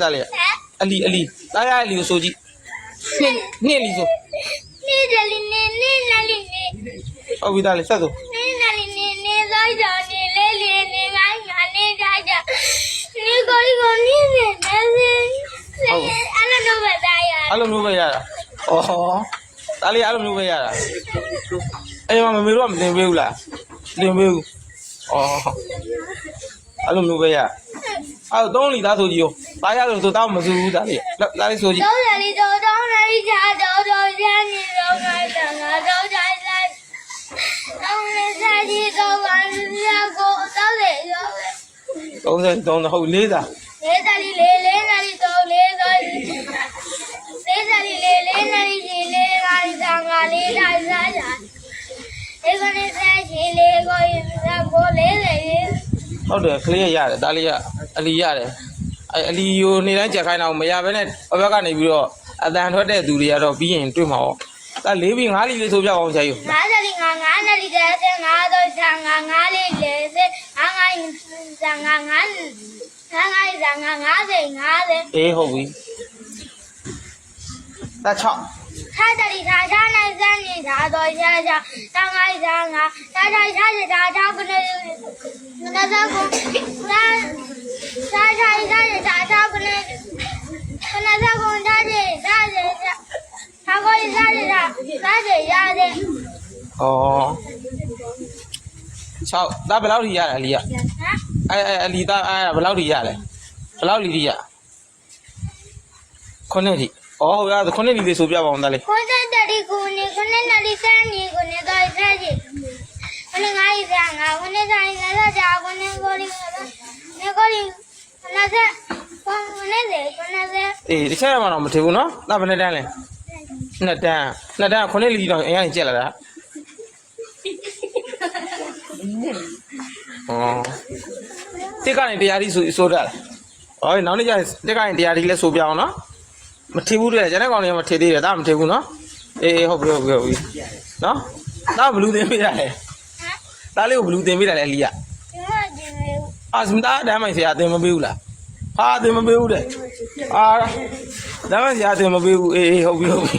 သားလေးအလီအလီသားရအလီကိုဆိုကြည့်နှစ်နှစ်အလီဆိုနေတယ်လီနေနေလာလီနေဟုတ်ပြီသားလေးဆက်ဆိုနေလာလီနေနေလိုက်တော့နေလေလေနေငိုင်းငါနေကြကြနေကိုရီကိုနေနေနေအဲ့လိုတော့မသားရအဲ့လိုမျိုးပဲရတာဩသားလေးအဲ့လိုမျိုးပဲရတာအဲ့မမေတို့ကမတင်ပေးဘူးလားတင်ပေးဘူးဩအဲ့လိုမျိုးပဲရ အဲ့တော့လီသားဆိုကြည့်ရောသားရလို့ဆိုတော့မစူဘူးသားလေးသားလေးဆိုကြည့်တော့လေတော့တော့လေချာတော့တော့ရနေတော့ငါတော့ငါတော့တိုင်းလိုက်တော့လေစားကြည့်တော့ဘာလို့ကိုတော့လေရော33ဟုတ်လေးသားလေးတလီလေးလေးနာရီတော့လေးတော့လေးတလီလေးလေးနာရီကြီးလေးနာရီဆောင်ငါလေးတိုင်းစားကြဒီကနေ့ဆက်ချီလေးကိုကိုလေးလေးဟုတ်တယ်ကလေးရတယ်သားလေးက အလီရတယ်အဲ့အလီကိုနေတိုင်းကြက်ခိုင်းတော့မရဘဲနဲ့ဘဘကနေပြီးတော့အတန်ထွက်တဲ့သူတွေကတော့ပြီးရင်တွေ့မှာပေါ့ဒါ၄ပြီး၅လီလေးဆိုပြအောင်ဆရာကြီးငါးတလီငါငါးနာရီတဲ့ဆက်ငါတော့ဆောင်ငါငါလေးလေးဆက်ငါငါဆောင်ငါငါငါငါဆောင်ငါငါစိတ်ငါလေအေးဟုတ်ပြီဒါ6ထားတလီထားထားနိုင်စမ်းနေတာတော့ရရတောင်းလိုက်ဆောင်ငါထားထားထားထားထားကနေ 6ဒါဘယ်လောက်ထိရလဲအလီကဟမ်အဲအဲအလီသားအဲဘယ်လောက်ထိရလဲဘယ်လောက်လီထိရခုနှစ်ထိဩဟုတ်ရခုနှစ်လီလေးဆိုပြပါအောင်သားလေးခွန်းတဲ့တရီကိုနေခနဲ့နလီစမ်းနေကိုနေတော့ထားတယ်ခနဲ့ငါးရီစားငါခနဲ့ဆိုင်ငါတော့ကြာခနဲ့ကိုရီနေကိုရီခနဲ့ဆက်ခနဲ့လေခနဲ့ဆက်အေးဒီချက်မှတော့မထင်ဘူးနော်ဒါဘယ်နဲ့တန်းလဲနှစ်တန်းနှစ်တန်းခုနှစ်လီတော့အရင်ကျက်လာတာ ဩတက်ကနေတရားကြီးဆိုဆိုတာလားဟောနောက်နေ့ကျရင်တက်ကနေတရားကြီးလဲဆိုပြအောင်နော်မထင်ဘူးတဲ့ကျန်တဲ့ကောင်တွေကမထင်သေးတယ်ဒါမထင်ဘူးနော်အေးအေးဟုတ်ပြီဟုတ်ပြီဟုတ်ပြီနော်ဒါဘလူးတင်ပေးတာလေဒါလေးကိုဘလူးတင်ပေးတာလေအလီကဒီမှာဒီမေအာစမသားတမ်းမိုင်ဆရာတင်မပေးဘူးလားဟာတင်မပေးဘူးတဲ့အာတမ်းမိုင်ဆရာတင်မပေးဘူးအေးအေးဟုတ်ပြီဟုတ်ပြီ